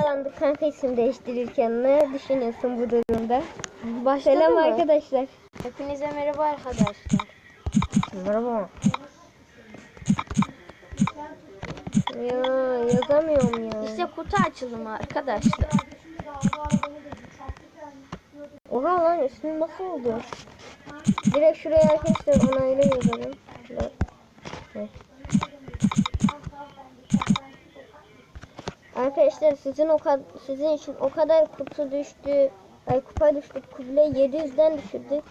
yakalandık kanka isim değiştirirken. Ne düşünüyorsun bu durumda? Başladı Selam mı? arkadaşlar. Hepinize merhaba arkadaşlar. Merhaba. Ya yazamıyorum ya. İşte kutu açılımı arkadaşlar. Oha lan ismim nasıl oldu? Direkt şuraya arkadaşlar onayla yazalım. Şuraya. Arkadaşlar sizin o kadar sizin için o kadar kutu düştü. Ay kupa düştük. Kuble 700'den düşürdük.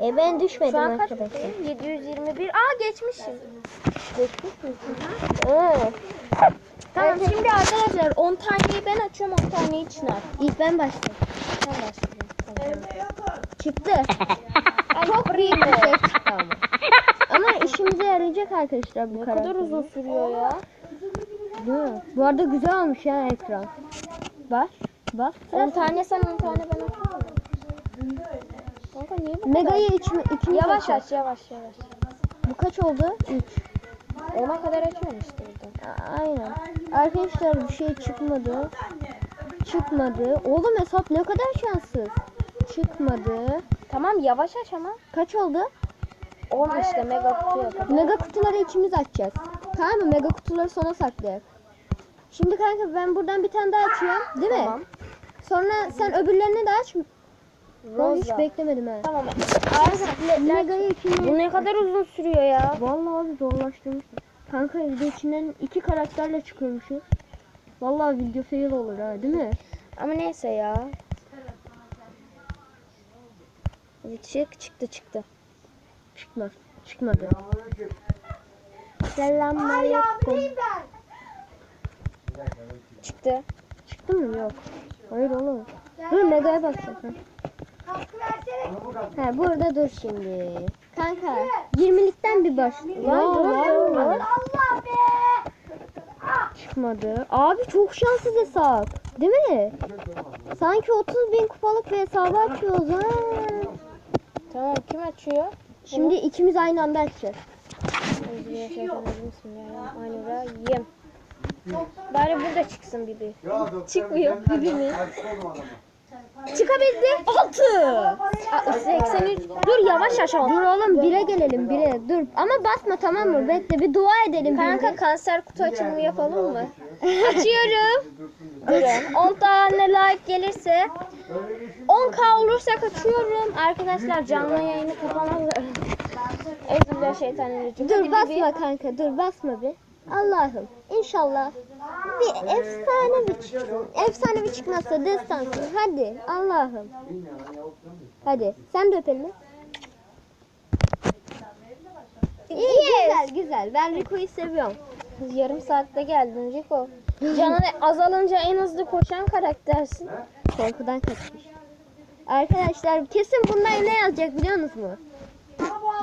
E ben düşmedim Şu an kaç arkadaşlar. kutu? 721. Aa geçmişiz. Geçmiş misin? Evet. Tamam Evet. şimdi arkadaşlar 10 taneyi ben açıyorum 10 taneyi Çınar. İlk ben başladım. Sen başlıyorsun. Çıktı. Çok büyük bir şey çıktı ama. Ama işimize yarayacak arkadaşlar bu Ne karakter. kadar uzun sürüyor ya. Değil mi? Bu arada güzel olmuş ya ekran. Bak. Bak. 10 tane sen 10 tane ben açıyorum. Kanka niye bu? Mega'yı içme, ikimiz Yavaş aç yavaş yavaş. Bu kaç oldu? 3. Ona kadar açıyorum işte burada. Aynen. Arkadaşlar bir şey çıkmadı. Çıkmadı. Oğlum hesap ne kadar şanssız. Çıkmadı. Tamam yavaş aç ama. Kaç oldu? 10 işte mega kutuya kadar. Mega kutuları ikimiz açacağız. Tamam mı? Mega kutuları sona saklayalım. Şimdi kanka ben buradan bir tane daha açıyorum. Değil mi? Tamam. Sonra sen öbürlerini de aç. Ben hiç Rosa. beklemedim ha. Tamam. Mega'yı ikimiz. Bu ne kadar uzun sürüyor ya. Vallahi abi zorlaştırmış. Kanka video içinden iki karakterle çıkıyormuşuz. Vallahi video fail olur ha değil mi? Ama neyse ya. Çık çıktı çıktı. Çıkmaz. Çıkmadı. Selamünaleyküm. Çıktı. Çıktı mı? Yok. Hayır oğlum. Dur Mega'ya bakacağım. Ha burada dur şimdi. Kanka 20'likten bir baş. Lan dur, dur, dur. Çıkmadı. Abi çok şanssız hesap. Değil mi? Sanki 30 bin kupalık bir hesabı açıyoruz ha. Tamam kim açıyor? Şimdi ikimiz aynı anda açacağız. Bismillahirrahmanirrahim. Bari burada çıksın Bibi. Çıkmıyor, Bibi mi? Çıkabildi. 6. 83. Dur yavaş ama. Dur oğlum bire gelelim bire. Dur ama basma tamam mı? Bekle bir dua edelim. Kanka kanser kutu açılımı yapalım mı? Açıyorum. Durun. 10 tane like gelirse 10k olursak açıyorum. Arkadaşlar canlı yayını kapamaz. Euzubillahimineşşeytanirracim. Dur Hadi basma Bibi. kanka dur basma bir. Allah'ım inşallah bir efsane bir çıksın. Efsane bir çıkmazsa destansı. Hadi Allah'ım. Hadi sen de öp elini. İyi güzel güzel. Ben Rico'yu seviyorum. Yarım saatte geldin Rico. Canın azalınca en hızlı koşan karaktersin. Korkudan kaçmış. Arkadaşlar kesin bunlar ne yazacak biliyor musunuz?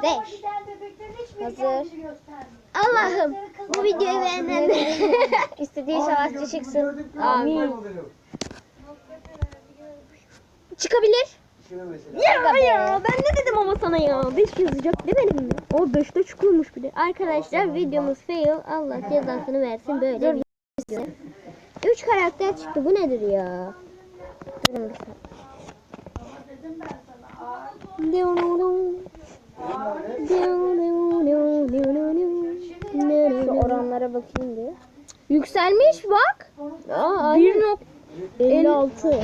5. Hazır. Allah'ım bu videoyu beğenenler. İstediği savaşçı çıksın. Amin. Çıkabilir. Ya ya ben ne dedim ama sana ya 5 yazacak demedim mi? O 5'te çıkıyormuş bile. Arkadaşlar videomuz fail. Allah cezasını versin böyle. bir video. Üç karakter çıktı. Bu nedir ya? Durun bir Şu oranlara bakayım bir. Yükselmiş bak. Aa, 1 nok 56.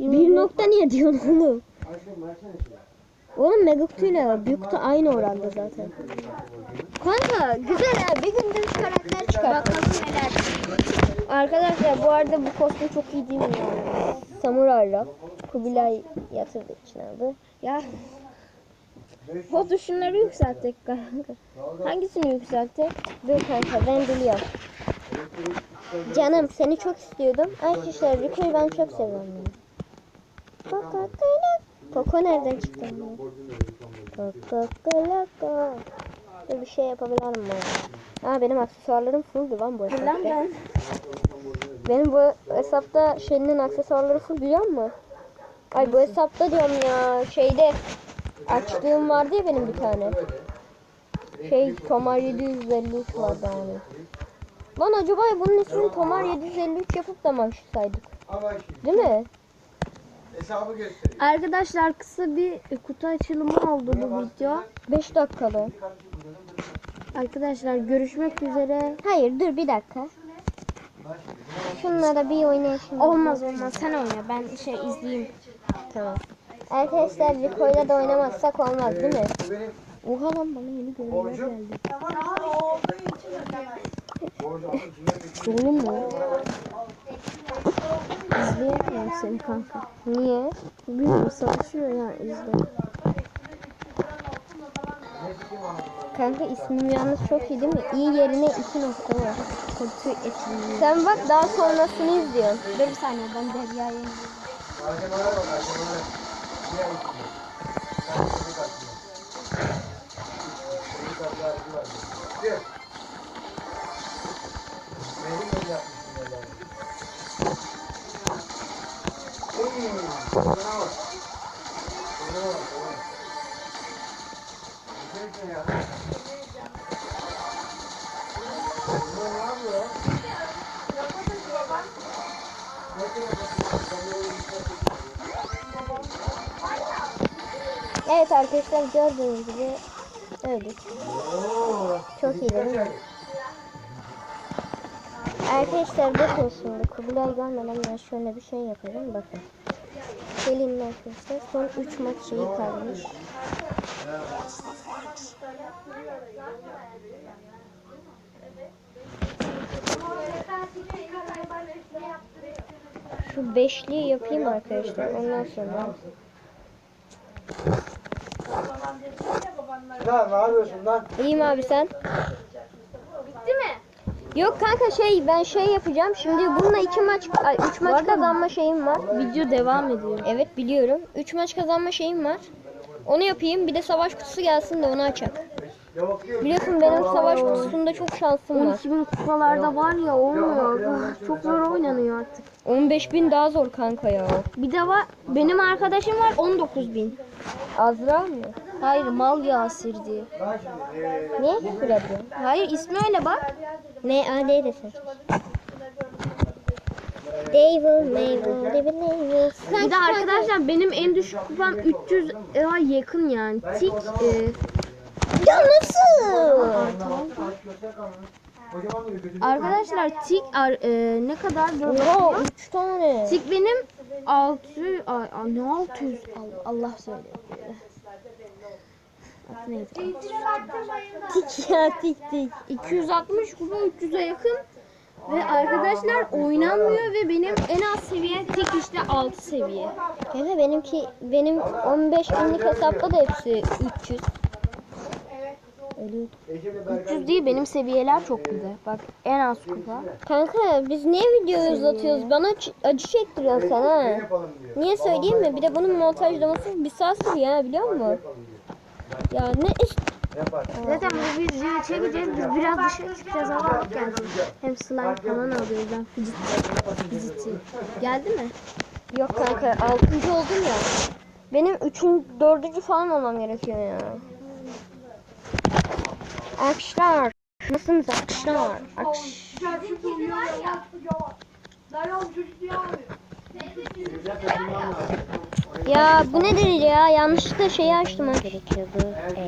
1 nokta niye diyorsun oğlum? Oğlum mega kutuyla büyük kutu aynı oranda zaten. Kanka güzel ha. Bir günde 3 karakter çıkar. Bakalım neler. Arkadaşlar bu arada bu kostüm çok iyi değil mi? Samurayla Kubilay yatırdı içine abi. Ya o tuşları yükselttik kanka. Hangisini yükselttik? Dur kanka ben biliyorum. Canım seni çok istiyordum. Arkadaşlar Rico'yu ben çok seviyorum. Coca Cola. Coco nereden çıktı? Coca Cola. Dur bir şey yapabilirim mi? Aa benim aksesuarlarım fulldu lan bu hesapta. ben. Benim bu hesapta şeyinin aksesuarları full biliyor musun? Ay bu hesapta diyorum ya şeyde açtığım vardı ya benim bir tane. Şey Tomar 753 vardı hani. Lan acaba bunun ismini Tomar 753 yapıp da mı açsaydık? Değil mi? Arkadaşlar kısa bir kutu açılımı oldu bu video. 5 dakikalı. Arkadaşlar görüşmek üzere. Hayır dur bir dakika. Şunlara bir oynayışım. Olmaz olmaz sen oyna ben şey izleyeyim. Tamam. Arkadaşlar Rico'yla da oynamazsak olmaz değil mi? Oha lan bana yeni görevler geldi. Dolu mu? İzleyemiyorum seni kanka. Niye? Bilmiyorum savaşıyor ya izle. Kanka ismim yalnız çok iyi değil mi? İyi yerine iki nokta var. Kutu etkinliği. Sen bak daha sonrasını izliyorsun. Dur bir saniye ben Derya'ya Harcamalara bak Evet arkadaşlar gördüğünüz gibi öldük. Çok iyi değil mi? Arkadaşlar bakın şimdi Kubilay gelmeden ben şöyle bir şey yapacağım bakın. Selin'le arkadaşlar son 3 maç şeyi kalmış. Şu beşliği yapayım arkadaşlar ondan sonra. Lan ne yapıyorsun lan? İyiyim abi sen? Bitti mi? Yok kanka şey ben şey yapacağım. Şimdi bununla iki maç, ay, üç maç kazanma şeyim var. Video devam ediyor. Evet biliyorum. Üç maç kazanma şeyim var. Onu yapayım. Bir de savaş kutusu gelsin de onu açak. Biliyorsun benim savaş kutusunda çok şansım var. 12 bin kupalarda var ya olmuyor. Çok zor oynanıyor artık. 15 bin daha zor kanka ya. Bir de var benim arkadaşım var 19 bin. Azra mı? Hayır mal Yasir diye. Niye küfür ediyorsun? Hayır ismi öyle bak. Ne AD desin. Devil, Mabel, Devil, Bir de arkadaşlar benim en düşük kupam 300 lira yakın yani. Tik e, Ya nasıl? Arkadaşlar tik ar- e, ne kadar bakayım. 3 tane. Tik benim 600 ay, ne 600 Allah, Allah söylüyor. Adı neydi? Tik ya tik tik. 260 kupa 300'e yakın ve arkadaşlar oynanmıyor ve benim en az seviye tik işte 6 seviye. Kanka benimki benim 15 binlik hesapta da hepsi 300. Ölüyordum. 300 değil benim seviyeler çok güzel. Bak en az kupa. Kanka biz niye videoyu uzatıyoruz? Bana acı çektiriyorsun sen ha. Niye söyleyeyim mi? Bir de bunun montajlaması bir saat sürüyor ha biliyor musun? Ya ne iş... Zaten bu videoyu çekeceğiz. Biz biraz dışarı çıkacağız hava alıp geleceğiz. Hem slime falan alıyoruz. Ben fidget, fidgeti. Geldi mi? Yok kanka 6. oldum ya. Benim 3. 4. falan olmam gerekiyor ya. Arkadaşlar. Nasılsınız arkadaşlar? Arkadaş- Ya bu nedir ya? Yanlışlıkla şeyi açtım. Gerekiyordu. Ee,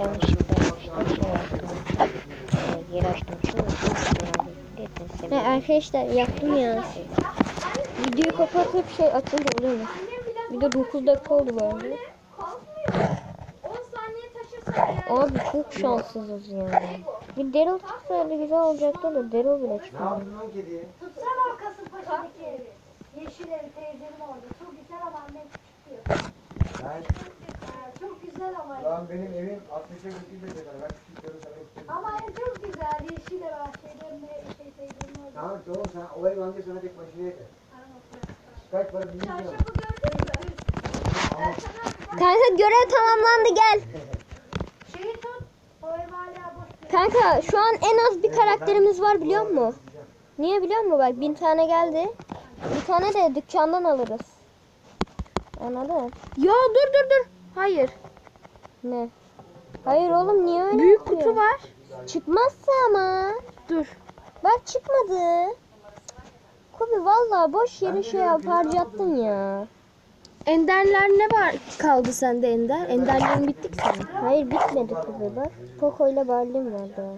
yanlışlıkla işte şey açtım. Ee, geri açtım. Ne arkadaşlar yaptım ya. Videoyu kapatıp şey açınca oluyor mu? Bir de 9 dakika oldu bu arada. Abi çok şanssızız ya. Bir Daryl çıksaydı güzel olacaktı da Daryl bile Ne çıkmadı. Yeşil evi teyzemin orada. Çok güzel ama annem küçük diyor. Lan, Ha, Çok güzel ama. lan benim evim 60'a gitti de kadar. Ben küçük diyorum sana istedim. Ama ev çok güzel. Yeşil ev bahçede ne şey teyzemin orada. Tamam oğlum sen o ev anca sana tek başına yeter. Kaç para bilmiyorum. Çarşafı gördün mü? Kanka görev tamamlandı gel. Şeyi tut. O ev hala boş. Kanka şu an en az bir karakterimiz var biliyor musun? Niye biliyor musun? Bak bin tane geldi. Bir tane de dükkandan alırız. Anladın? Ya dur dur dur. Hayır. Ne? Hayır oğlum niye öyle Büyük yapıyor? kutu var. Çıkmazsa ama. Dur. Bak çıkmadı. Kobi vallahi boş yere şey harcattın ya. Enderler ne var kaldı sende Ender? Enderlerin bitti ki senin. Hayır bitmedi Kobi bak. Poco ile Barley'm var daha.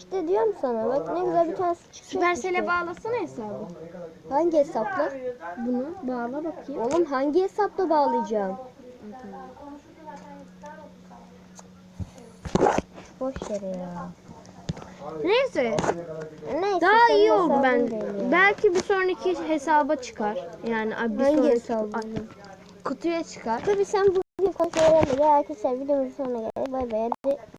İşte diyorum sana bak ne güzel bir tanesi çıkacak Süpersel'e işte. bağlasana hesabı. Hangi hesapla? Bunu bağla bakayım. Oğlum hangi hesapla bağlayacağım? Boş yere ya. Neyse. Neyse, Daha iyi oldu ben. Belki bir sonraki hesaba çıkar. Yani bir Hangi sonraki hesabı? kutuya çıkar. Tabii sen bugün kontrol edemedin. Herkese videomuzun sonuna geldik. Bay bay.